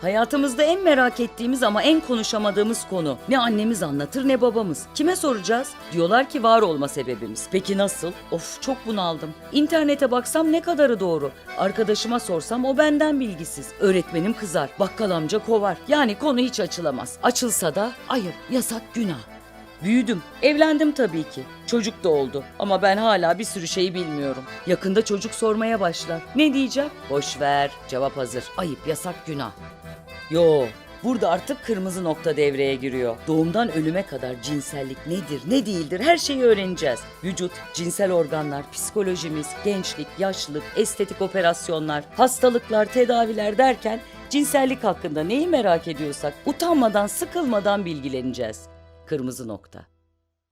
Hayatımızda en merak ettiğimiz ama en konuşamadığımız konu. Ne annemiz anlatır ne babamız. Kime soracağız? Diyorlar ki var olma sebebimiz. Peki nasıl? Of çok bunaldım. İnternete baksam ne kadarı doğru. Arkadaşıma sorsam o benden bilgisiz. Öğretmenim kızar. Bakkal amca kovar. Yani konu hiç açılamaz. Açılsa da ayıp, yasak, günah. Büyüdüm. Evlendim tabii ki. Çocuk da oldu. Ama ben hala bir sürü şeyi bilmiyorum. Yakında çocuk sormaya başlar. Ne diyeceğim? Boş ver. Cevap hazır. Ayıp, yasak, günah. Yo, burada artık kırmızı nokta devreye giriyor. Doğumdan ölüme kadar cinsellik nedir, ne değildir her şeyi öğreneceğiz. Vücut, cinsel organlar, psikolojimiz, gençlik, yaşlılık, estetik operasyonlar, hastalıklar, tedaviler derken cinsellik hakkında neyi merak ediyorsak utanmadan, sıkılmadan bilgileneceğiz. Kırmızı nokta.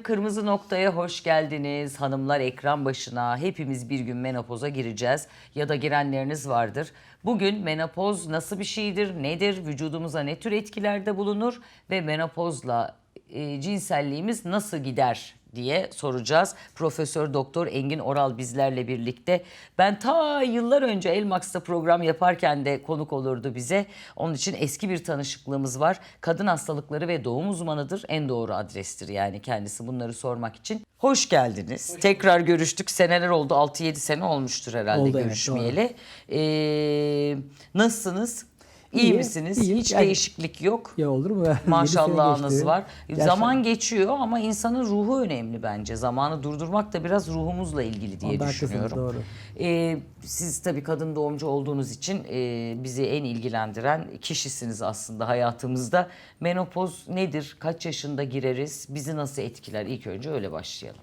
Kırmızı noktaya hoş geldiniz. Hanımlar ekran başına. Hepimiz bir gün menopoza gireceğiz ya da girenleriniz vardır. Bugün menopoz nasıl bir şeydir, nedir, vücudumuza ne tür etkilerde bulunur ve menopozla e, cinselliğimiz nasıl gider diye soracağız. Profesör Doktor Engin Oral bizlerle birlikte. Ben ta yıllar önce Elmax'ta program yaparken de konuk olurdu bize. Onun için eski bir tanışıklığımız var. Kadın hastalıkları ve doğum uzmanıdır. En doğru adrestir yani kendisi bunları sormak için. Hoş geldiniz. Tekrar görüştük. Seneler oldu. 6-7 sene olmuştur herhalde Oldu, evet, görüşmeyeli. Ee, nasılsınız? İyi, İyi, misiniz? iyiyim. Hiç Yani- değişiklik yok. Ya olur mu? Maşallahınız var. Yaşlan- Zaman geçiyor ama insanın ruhu önemli bence. Zamanı durdurmak da biraz ruhumuzla ilgili diye Onda haklısınız, düşünüyorum. doğru. Ee, siz tabii kadın doğumcu olduğunuz için e, bizi en ilgilendiren kişisiniz aslında hayatımızda. Menopoz nedir? Kaç yaşında gireriz? Bizi nasıl etkiler? İlk önce öyle başlayalım.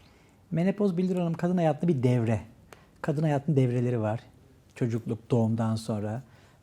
Menopoz Bildir Hanım kadın hayatında bir devre. Kadın hayatının devreleri var. Çocukluk, doğumdan sonra.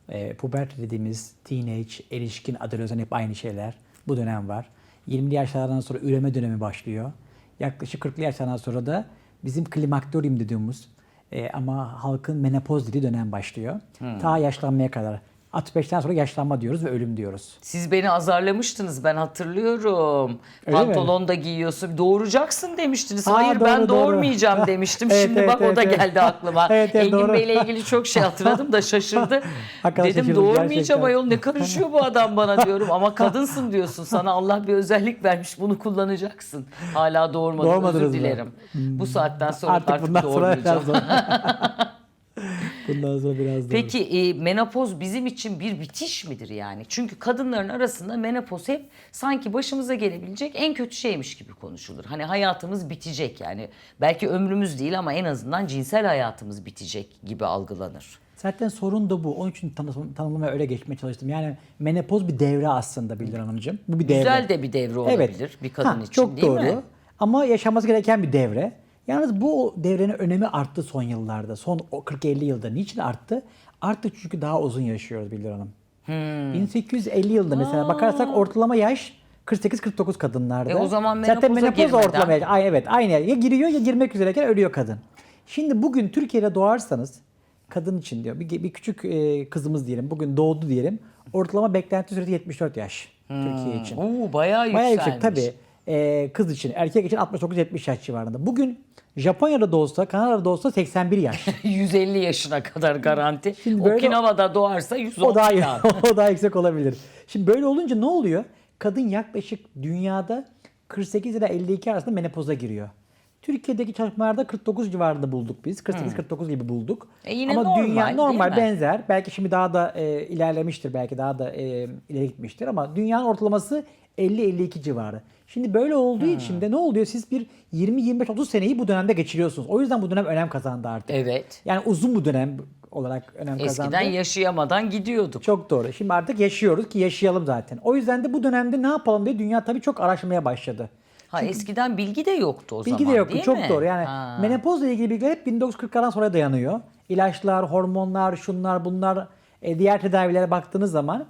E, puberty dediğimiz teenage, erişkin, adolescent hep aynı şeyler. Bu dönem var. 20'li yaşlardan sonra üreme dönemi başlıyor. Yaklaşık 40'lı yaşlardan sonra da bizim klimakterium dediğimiz e, ama halkın menopoz dediği dönem başlıyor. Ta yaşlanmaya kadar. 65'ten sonra yaşlanma diyoruz ve ölüm diyoruz. Siz beni azarlamıştınız ben hatırlıyorum. Öyle mi? Pantolon da giyiyorsun. Doğuracaksın demiştiniz. Aa, Hayır doğru, ben doğru. doğurmayacağım demiştim. Evet, Şimdi evet, bak o evet, da evet. geldi aklıma. Evet, evet, Engin doğru. Bey'le ilgili çok şey hatırladım da şaşırdı. Dedim şaşırdım doğurmayacağım gerçekten. ayol ne karışıyor bu adam bana diyorum. Ama kadınsın diyorsun. Sana Allah bir özellik vermiş bunu kullanacaksın. Hala Doğurmadınız özür dilerim. Bu saatten sonra artık, Artık bundan sonra doğurmayacağım. zor. Bundan sonra biraz zor. Peki e, menopoz bizim için bir bitiş midir yani? Çünkü kadınların arasında menopoz hep sanki başımıza gelebilecek en kötü şeymiş gibi konuşulur. Hani hayatımız bitecek yani. Belki ömrümüz değil ama en azından cinsel hayatımız bitecek gibi algılanır. Zaten sorun da bu. Onun için tanım, tanımlamaya öyle geçmeye çalıştım. Yani menopoz bir devre aslında Bildir Hanımcığım. Bu bir devre. Güzel de bir devre olabilir bir kadın Ha, için çok değil doğru. mi? Ama yaşanması gereken bir devre. Yalnız bu devrenin önemi arttı son yıllarda. Son o 40-50 yılda. Niçin arttı? Arttı çünkü daha uzun yaşıyoruz Bildir Hanım. Hmm. 1850 yılında mesela bakarsak ortalama yaş 48-49 kadınlarda. E o zaman Zaten menopoza menopoz girmeden- ortalama yaş. Ay evet aynı. Ya giriyor ya girmek üzereyken ölüyor kadın. Şimdi bugün Türkiye'de doğarsanız kadın için diyor. Bir, bir küçük e, kızımız diyelim. Bugün doğdu diyelim. Ortalama beklenti süresi 74 yaş Türkiye için. Oo, bayağı yükselmiş. Bayağı yüksek tabii. Ee, kız için, erkek için 69-70 yaş civarında. Bugün Japonya'da da olsa, Kanada'da da olsa 81 yaş. 150 yaşına kadar garanti. Şimdi böyle- Okinawa'da doğarsa 110 o daha falan. o daha yüksek olabilir. Şimdi böyle olunca ne oluyor? Kadın yaklaşık dünyada 48 ile 52 arasında menopoza giriyor. Türkiye'deki çalışmalarda 49 civarında bulduk biz. 48-49 gibi bulduk. E yine ama normal, dünya normal benzer. Belki şimdi daha da e, ilerlemiştir. Belki daha da e, ileri gitmiştir ama dünyanın ortalaması 50-52 civarı. Şimdi böyle olduğu için de ne oluyor? Siz bir 20-25-30 seneyi bu dönemde geçiriyorsunuz. O yüzden bu dönem önem kazandı artık. Evet. Yani uzun bu dönem olarak önem kazandı. Eskiden yaşayamadan gidiyorduk. Çok doğru. Şimdi artık yaşıyoruz ki yaşayalım zaten. O yüzden de bu dönemde ne yapalım diye dünya tabii çok araştırmaya başladı. Ha eskiden bilgi de yoktu o Bilgi zaman de yoktu. değil Çok mi? doğru. Yani Ha. menopozla ilgili bilgiler hep 1940'lardan sonra dayanıyor. İlaçlar, hormonlar, şunlar, bunlar, e, diğer tedavilere baktığınız zaman.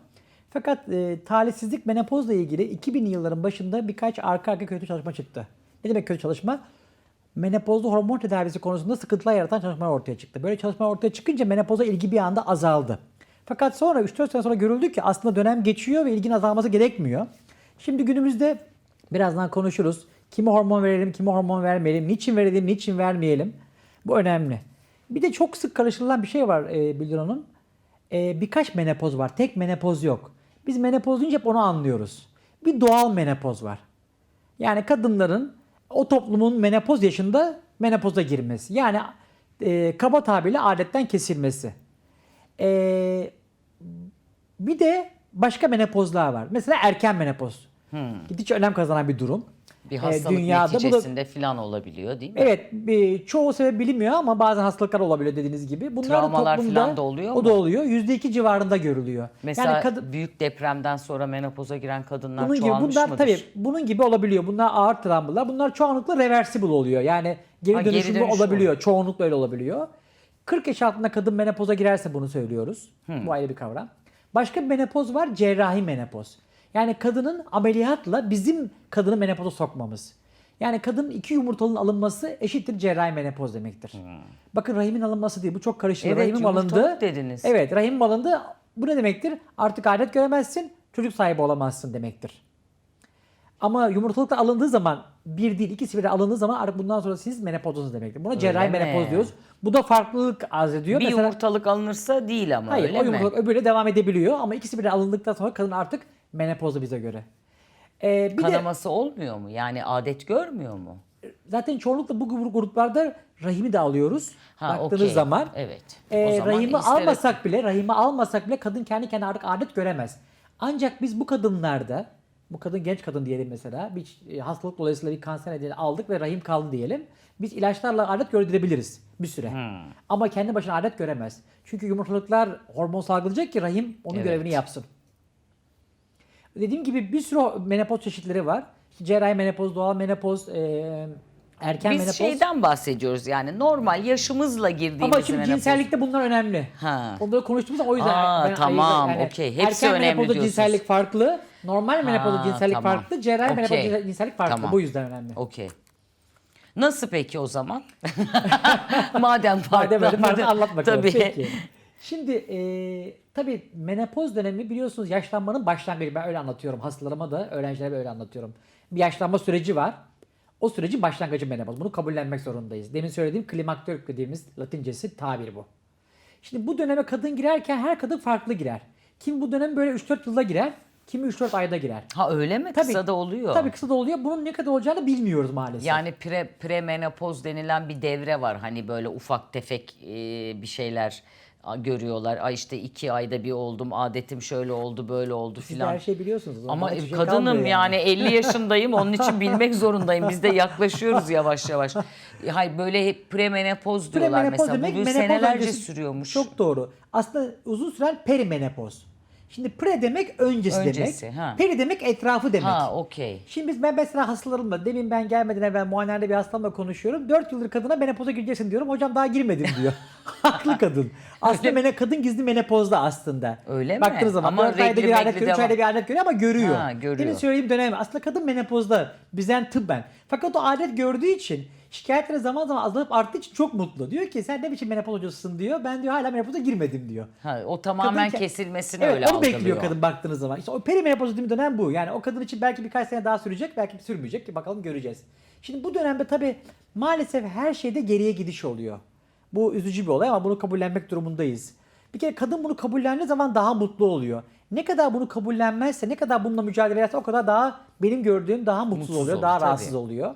Fakat e, talihsizlik menopozla ilgili 2000 yılların başında birkaç arka arka kötü çalışma çıktı. Ne demek kötü çalışma? Menopozda hormon tedavisi konusunda sıkıntılar yaratan çalışmalar ortaya çıktı. Böyle çalışmalar ortaya çıkınca menopoza ilgi bir anda azaldı. Fakat sonra 3-4 sene sonra görüldü ki aslında dönem geçiyor ve ilginin azalması gerekmiyor. Şimdi günümüzde birazdan konuşuruz. Kime hormon verelim, kime hormon vermeyelim, niçin verelim, niçin vermeyelim. Bu önemli. Bir de çok sık karıştırılan bir şey var e, Bildir. E, birkaç menopoz var. Tek menopoz yok. Biz menopoz deyince hep onu anlıyoruz. Bir doğal menopoz var. Yani kadınların o toplumun menopoz yaşında menopoza girmesi. Yani e, kaba tabirle adetten kesilmesi. E, bir de başka menopozlar var. Mesela erken menopoz. Gittikçe önem kazanan bir durum. Bir E, hastalık dünyada bu da- neticesinde falan olabiliyor değil mi? Evet, bir, çoğu sebep bilinmiyor ama bazen hastalıklar olabiliyor dediğiniz gibi. Bunlar da Travmalar toplumda- falan da oluyor O mu? da oluyor. %2 civarında görülüyor. Mesela yani kadın, büyük depremden sonra menopoza giren kadınlar bunun gibi bunlar mıdır? tabii bunun gibi olabiliyor. Bunlar ağır travmalar. Bunlar çoğunlukla reversible oluyor. Yani geri Ha, dönüşümlü dönüşüm olabiliyor. Çoğunlukla öyle olabiliyor. 40 yaş altında kadın menopoza girerse bunu söylüyoruz. Bu ayrı bir kavram. Başka bir menopoz var. Cerrahi menopoz. Yani kadının ameliyatla bizim kadını menopoza sokmamız. Yani kadının iki yumurtalığın alınması eşittir cerrahi menopoz demektir. Bakın rahimin alınması değil. Bu çok karışık. Evet, rahimim alındı. dediniz. Evet rahimim alındı. Bu ne demektir? Artık adet göremezsin. Çocuk sahibi olamazsın demektir. Ama yumurtalıkta alındığı zaman bir değil ikisi bir alındığı zaman artık bundan sonra siz menopozunuz demektir. Buna cerrahi mi? menopoz diyoruz. Bu da farklılık arz ediyor. Bir Mesela, yumurtalık alınırsa değil ama hayır öyle o mi? yumurtalık öbürüyle devam edebiliyor ama ikisi bir alındıktan sonra kadın artık menopozda bize göre. Ee, bir de Kanaması olmuyor mu? Yani adet görmüyor mu? zaten çoğunlukla bu grup- gruplarda rahimi de alıyoruz. Ha, Baktığınız okey. zaman. Evet. O zaman rahimi isterek- almasak bile, rahimi almasak bile kadın kendi kendine artık adet göremez. Ancak biz bu kadınlarda, bu kadın genç kadın diyelim mesela, bir e, hastalık dolayısıyla bir kanser nedeniyle aldık ve rahim kaldı diyelim. Biz ilaçlarla adet gördürebiliriz bir süre. Hmm. Ama kendi başına adet göremez. Çünkü yumurtalıklar hormon salgılayacak ki rahim onun Evet. görevini yapsın. Dediğim gibi bir sürü menopoz çeşitleri var. Cerrahi menopoz, doğal menopoz, e, erken Biz menopoz. şeyden bahsediyoruz yani normal yaşımızla girdiğimiz Ama şimdi menopoz. cinsellikte bunlar önemli. Ha. Onları konuştuğumuz zaman o yüzden Aa, ben tamam, ayırdım. okey. Hepsi erken önemli menopozda diyorsunuz. cinsellik farklı. Normal menopozda cinsellik tamam. farklı. Cerrahi Okey. menopozda cinsellik farklı. Tamam. Bu yüzden önemli. Okey. Nasıl peki o zaman? Madem farklı. Madem öyle farklı anladım. anlat bakalım. Tabii. Peki. Şimdi e, tabii menopoz dönemi biliyorsunuz yaşlanmanın başlangıcı. Ben öyle anlatıyorum. Hastalarıma da öğrencilerime öyle anlatıyorum. Bir yaşlanma süreci var. O sürecin başlangıcı menopoz. Bunu kabullenmek zorundayız. Demin söylediğim klimaktör dediğimiz latincesi tabir bu. Şimdi bu döneme kadın girerken her kadın farklı girer. Kim bu dönem böyle 3-4 yılda girer, kimi 3-4 ayda girer. Ha öyle mi? Tabii. Kısa da oluyor. Tabii kısa da oluyor. Bunun ne kadar olacağını bilmiyoruz maalesef. Yani pre premenopoz denilen bir devre var. Hani böyle ufak tefek e, bir şeyler görüyorlar. Ay işte iki ayda bir oldum, adetim şöyle oldu, böyle oldu Siz filan. her şeyi biliyorsunuz. o zaman Ama şey kadınım kalmıyor yani. 50 yaşındayım onun için bilmek zorundayım. Biz de yaklaşıyoruz yavaş yavaş. Hayır böyle hep premenopoz diyorlar Premenopoz mesela. demek Bu senelerce öncesi- sürüyormuş. Çok doğru. Aslında uzun süren perimenopoz. Şimdi pre demek öncesi, Öncesi, demek. ha. Peri demek etrafı demek. Ha okey. Şimdi biz ben mesela hastalarımla demin ben gelmeden evvel muayenede bir hastamla konuşuyorum. 4 yıldır kadına menopoza gireceksin diyorum. Hocam daha girmedim diyor. Haklı kadın. Aslında mene, kadın gizli menopozda aslında. Öyle mi? Baktığınız zaman Ama 4 ayda bir adet görüyor, 3 devam. ayda bir adet görüyor ama görüyor. Ha, görüyor. Demin söylediğim dönem aslında kadın menopozda bizden tıbben. Fakat o adet gördüğü için şikayetleri zaman zaman azalıp arttığı için çok mutlu. Diyor ki sen ne biçim menopoz hocasısın diyor. Ben diyor hala menopoza girmedim diyor. Ha, o tamamen Kadın ke- kesilmesini Evet öyle onu algılıyor. bekliyor kadın baktığınız zaman. İşte o perimenopoz dediğim dönem bu. Yani o kadın için belki birkaç sene daha sürecek, belki sürmeyecek ki bakalım göreceğiz. Şimdi bu dönemde tabii maalesef her şeyde geriye gidiş oluyor. Bu üzücü bir olay ama bunu kabullenmek durumundayız. Bir kere kadın bunu kabullendiği zaman daha mutlu oluyor. Ne kadar bunu kabullenmezse, ne kadar bununla mücadele ederse o kadar daha benim gördüğüm daha mutsuz, Mutsuz oluyor, olur, daha tabii. rahatsız oluyor.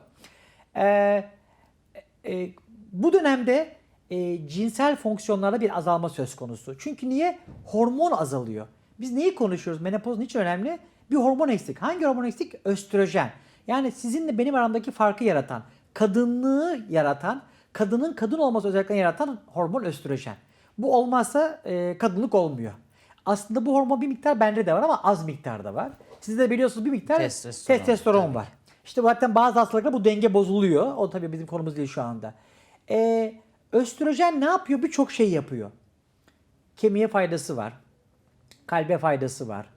Ee, e, bu dönemde e, cinsel fonksiyonlarda bir azalma söz konusu. Çünkü niye? Hormon azalıyor. Biz neyi konuşuyoruz? Menopoz niçin önemli? Bir hormon eksik. Hangi hormon eksik? Östrojen. Yani sizinle benim aramdaki farkı yaratan, kadınlığı yaratan, kadının kadın olması özelliklerini yaratan hormon östrojen. Bu olmazsa e, kadınlık olmuyor. Aslında bu hormon bir miktar bende de var ama az miktarda var. Siz de biliyorsunuz bir miktar Testosteron, testosteron var. İşte zaten bazı hastalıklarda bu denge bozuluyor. O tabii bizim konumuz değil şu anda. Ee, östrojen ne yapıyor? Birçok şey yapıyor. Kemiğe faydası var. Kalbe faydası var.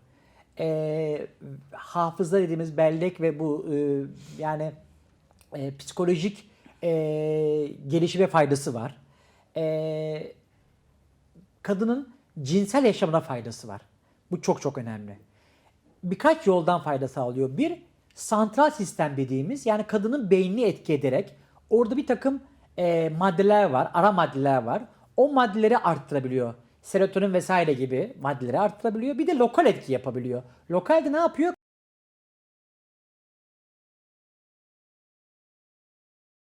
Ee, hafıza dediğimiz bellek ve bu e, yani e, psikolojik e, gelişime faydası var. E, kadının cinsel yaşamına faydası var. Bu çok çok önemli. Birkaç yoldan fayda sağlıyor. Bir, santral sistem dediğimiz yani kadının beynini etki ederek orada bir takım e, maddeler var, ara maddeler var. O maddeleri arttırabiliyor. serotonin vesaire gibi maddeleri arttırabiliyor. Bir de lokal etki yapabiliyor. Lokalde ne yapıyor?